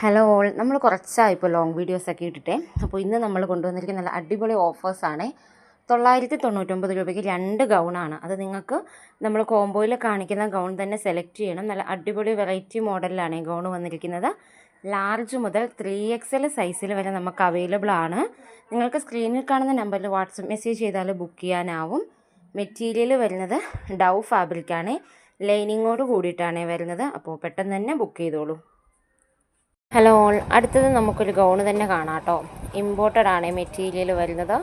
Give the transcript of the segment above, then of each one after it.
Hello all നമ്മൾ കുറച്ചായി ഇപ്പോൾ ലോങ് വീഡിയോസ് ഒക്കെ ഇട്ടിട്ടേ. അപ്പോൾ ഇന്ന് നമ്മൾ കൊണ്ടുവന്നിരിക്കുന്ന നല്ല അടിപൊളി ഓഫേഴ്സാണ് തൊള്ളായിരത്തി തൊണ്ണൂറ്റൊമ്പത് രൂപയ്ക്ക് രണ്ട് ഗൗണാണ് അത് നിങ്ങൾക്ക് നമ്മൾ കോംബോയിൽ കാണിക്കുന്ന ഗൗൺ തന്നെ സെലക്ട് ചെയ്യണം. നല്ല അടിപൊളി വെറൈറ്റി മോഡലിലാണ് ഈ ഗൗൺ വന്നിരിക്കുന്നത്. ലാർജ് മുതൽ ത്രീ എക്സ് എൽ സൈസിൽ വരെ നമുക്ക് അവൈലബിൾ ആണ്. നിങ്ങൾക്ക് സ്ക്രീനിൽ കാണുന്ന നമ്പറിൽ വാട്സപ്പ് മെസ്സേജ് ചെയ്താൽ ബുക്ക് ചെയ്യാനാവും. മെറ്റീരിയൽ വരുന്നത് ഡവ് ഫാബ്രിക്കാണ് ലൈനിങ്ങോട് കൂടിയിട്ടാണ് വരുന്നത്. അപ്പോൾ പെട്ടെന്ന് തന്നെ ബുക്ക് ചെയ്തോളൂ. Hello all. അടുത്തത് നമുക്കൊരു ഗൗൺ തന്നെ കാണാം കേട്ടോ. ഇമ്പോർട്ടഡ് ആണ് മെറ്റീരിയൽ വരുന്നത്.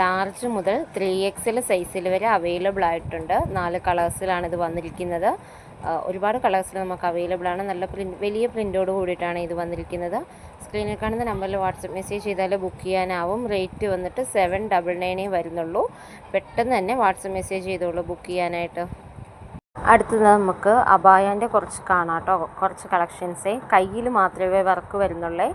ലാർജ് മുതൽ ത്രീ എക്സിൽ സൈസിൽ വരെ അവൈലബിൾ ആയിട്ടുണ്ട്. നാല് കളേഴ്സിലാണ് ഇത് വന്നിരിക്കുന്നത്. ഒരുപാട് കളേഴ്സിൽ നമുക്ക് അവൈലബിൾ ആണ്. നല്ല പ്രിന്റ് വലിയ പ്രിന്റോട് കൂടിയിട്ടാണ് ഇത് വന്നിരിക്കുന്നത്. സ്ക്രീനിൽ കാണുന്ന നമ്പറിൽ വാട്സപ്പ് മെസ്സേജ് ചെയ്താൽ ബുക്ക് ചെയ്യാനാവും. റേറ്റ് വന്നിട്ട് സെവൻ ഡബിൾ നയനേ വരുന്നുള്ളൂ. പെട്ടെന്ന് തന്നെ വാട്സപ്പ് മെസ്സേജ് ചെയ്തോളൂ ബുക്ക് ചെയ്യാനായിട്ട്. അടുത്തത് നമുക്ക് അബായാന്റെ കുറച്ച് കാണാം കേട്ടോ. കുറച്ച് കളക്ഷൻസേ കയ്യിൽ മാത്രമേ വർക്ക് വരുന്നുള്ളേ.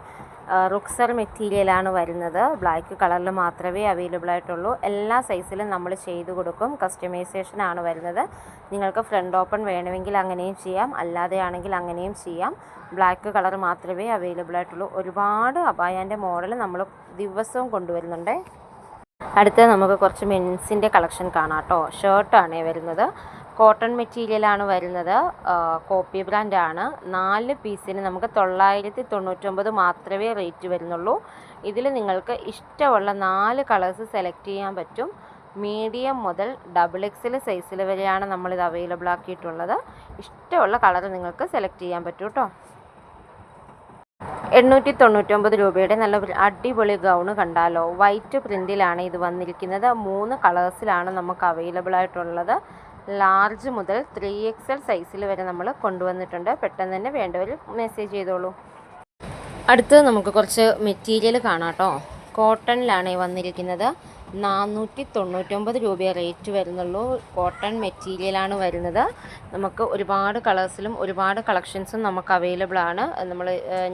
റുക്സർ മെറ്റീരിയലാണ് വരുന്നത്. ബ്ലാക്ക് കളറിൽ മാത്രമേ അവൈലബിൾ ആയിട്ടുള്ളൂ. എല്ലാ സൈസിലും നമ്മൾ ചെയ്തു കൊടുക്കും. കസ്റ്റമൈസേഷൻ ആണ് വരുന്നത്. നിങ്ങൾക്ക് ഫ്രണ്ട് ഓപ്പൺ വേണമെങ്കിൽ അങ്ങനെയും ചെയ്യാം. അല്ലാതെയാണെങ്കിൽ അങ്ങനെയും ചെയ്യാം. ബ്ലാക്ക് കളർ മാത്രമേ അവൈലബിൾ ആയിട്ടുള്ളൂ. ഒരുപാട് അബായാന്റെ മോഡൽ നമ്മൾ ദിവസവും കൊണ്ടുവരുന്നുണ്ട്. അടുത്തത് നമുക്ക് കുറച്ച് മെൻസിന്റെ കളക്ഷൻ കാണാം കേട്ടോ. ഷർട്ടാണ് വരുന്നത്. കോട്ടൺ മെറ്റീരിയലാണ് വരുന്നത്. കോപ്പി ബ്രാൻഡാണ്. നാല് പീസിന് നമുക്ക് തൊള്ളായിരത്തി തൊണ്ണൂറ്റൊമ്പത് മാത്രമേ റേറ്റ് വരുന്നുള്ളൂ. ഇതിൽ നിങ്ങൾക്ക് ഇഷ്ടമുള്ള നാല് കളേഴ്സ് സെലക്ട് ചെയ്യാൻ പറ്റും. മീഡിയം മുതൽ ഡബിൾ എക്സിൽ സൈസിൽ വരെയാണ് നമ്മളിത് അവൈലബിൾ ആക്കിയിട്ടുള്ളത്. ഇഷ്ടമുള്ള കളർ നിങ്ങൾക്ക് സെലക്ട് ചെയ്യാൻ പറ്റും കേട്ടോ എണ്ണൂറ്റി തൊണ്ണൂറ്റൊമ്പത് രൂപയുടെ നല്ല അടിപൊളി ഗൗണ് കണ്ടാലോ? വൈറ്റ് പ്രിന്റിലാണ് ഇത് വന്നിരിക്കുന്നത്. മൂന്ന് കളേഴ്സിലാണ് നമുക്ക് അവൈലബിൾ ആയിട്ടുള്ളത്. ലാർജ് മുതൽ ത്രീ എക്സ് എൽ സൈസിൽ വരെ നമ്മൾ കൊണ്ടുവന്നിട്ടുണ്ട്. പെട്ടെന്ന് തന്നെ വേണ്ടവർ മെസ്സേജ് ചെയ്തോളൂ. അടുത്ത് നമുക്ക് കുറച്ച് മെറ്റീരിയൽ കാണാം കേട്ടോ. കോട്ടണിലാണ് വന്നിരിക്കുന്നത്. നാനൂറ്റി തൊണ്ണൂറ്റൊമ്പത് രൂപയെ റേറ്റ് വരുന്നുള്ളൂ. കോട്ടൺ മെറ്റീരിയലാണ് വരുന്നത്. നമുക്ക് ഒരുപാട് കളേഴ്സിലും ഒരുപാട് കളക്ഷൻസും നമുക്ക് അവൈലബിൾ ആണ്. നമ്മൾ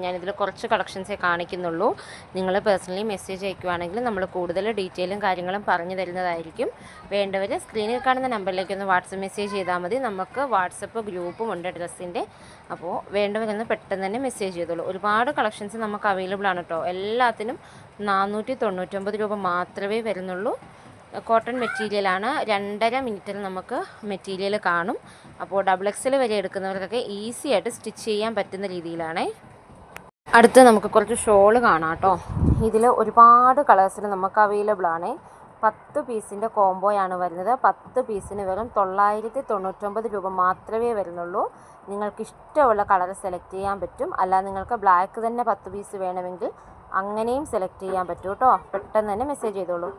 ഞാനിതിൽ കുറച്ച് കളക്ഷൻസേ കാണിക്കുന്നുള്ളൂ. നിങ്ങൾ പേഴ്സണലി മെസ്സേജ് അയക്കുവാണെങ്കിൽ നമ്മൾ കൂടുതൽ ഡീറ്റെയിലും കാര്യങ്ങളും പറഞ്ഞു തരുന്നതായിരിക്കും. വേണ്ടവർ സ്ക്രീനിൽ കാണുന്ന നമ്പറിലേക്ക് ഒന്ന് വാട്സപ്പ് മെസ്സേജ് ചെയ്താൽ മതി. നമുക്ക് വാട്സപ്പ് ഗ്രൂപ്പും ഉണ്ട് ഡ്രസ്സിന്റെ അപ്പോൾ വേണ്ടവരൊന്ന് പെട്ടെന്ന് തന്നെ മെസ്സേജ് ചെയ്തോളൂ. ഒരുപാട് കളക്ഷൻസ് നമുക്ക് അവൈലബിൾ ആണ് കേട്ടോ എല്ലാത്തിനും നാനൂറ്റി തൊണ്ണൂറ്റൊമ്പത് രൂപ മാത്രമേ വരുന്നുള്ളൂ. കോട്ടൺ മെറ്റീരിയലാണ്. രണ്ടര മിനിറ്റിൽ നമുക്ക് മെറ്റീരിയൽ കാണും. അപ്പോൾ ഡബിൾ എക്സൽ വരെ എടുക്കുന്നവർക്കൊക്കെ ഈസി ആയിട്ട് സ്റ്റിച്ച് ചെയ്യാൻ പറ്റുന്ന രീതിയിലാണേ. അടുത്ത് നമുക്ക് കുറച്ച് ഷോൾ കാണാം കേട്ടോ. ഇതിൽ ഒരുപാട് കളേഴ്സിൽ നമുക്ക് അവൈലബിൾ ആണ്. പത്ത് പീസിന്റെ കോംബോയാണ് വരുന്നത്. പത്ത് പീസിന് വെറും തൊള്ളായിരത്തി തൊണ്ണൂറ്റൊമ്പത് രൂപ മാത്രമേ വരുന്നുള്ളൂ. നിങ്ങൾക്ക് ഇഷ്ടമുള്ള കളർ സെലക്ട് ചെയ്യാൻ പറ്റും. അല്ല നിങ്ങൾക്ക് ബ്ലാക്ക് തന്നെ പത്ത് പീസ് വേണമെങ്കിൽ അങ്ങനെയും സെലക്ട് ചെയ്യാൻ പറ്റും കേട്ടോ. പെട്ടെന്ന് തന്നെ മെസ്സേജ് ചെയ്തോളൂ.